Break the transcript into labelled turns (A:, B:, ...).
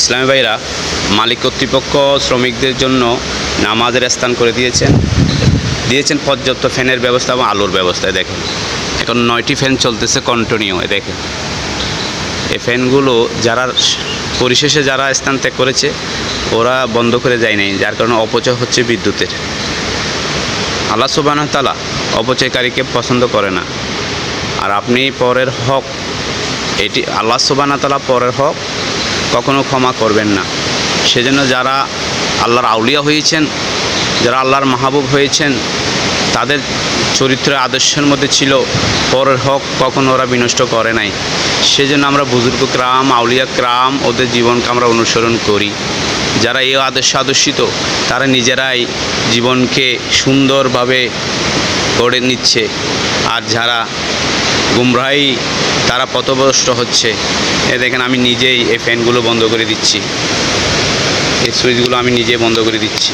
A: ইসলামী ভাইরা মালিক কর্তৃপক্ষ শ্রমিকদের জন্য নামাজের স্থান করে দিয়েছেন। দিয়েছেন পর্যাপ্ত ফ্যানের ব্যবস্থা এবং আলোর ব্যবস্থায় দেখেন। এখন নয়টি ফ্যান চলতেছে কন্টিনিউ দেখেন। এই ফ্যানগুলো যারা পরিশেষে যারা স্থান ত্যাগ করেছে, ওরা বন্ধ করে যায় নাই, যার কারণে অপচয় হচ্ছে বিদ্যুতের। আল্লাহ সুবাহ তালা অপচয়কারীকে পছন্দ করে না। আর আপনি পরের হক, এটি আল্লাহ সুবাহ তালা পরের হক কখনো ক্ষমা করবেন না। সেজন্য যারা আল্লাহর আউলিয়া হয়েছেন, যারা আল্লাহর মাহবুব হয়েছেন, তাদের চরিত্র আদর্শের মধ্যে ছিল পরের হক কখনো ওরা বিনষ্ট করে নাই। সেজন্য আমরা বুজুর্গ ক্রাম, আউলিয়া ক্রাম, ওদের জীবনকে আমরা অনুসরণ করি। যারা এই আদর্শ আদর্শিত, তারা নিজেরাই জীবনকে সুন্দরভাবে গড়ে নিচ্ছে। আর যারা গুমরাহি তারা পথভ্রষ্ট হচ্ছে। এ দেখেন, আমি নিজেই এই ফ্যানগুলো বন্ধ করে দিচ্ছি। এই সুইচগুলো আমি নিজেই বন্ধ করে দিচ্ছি।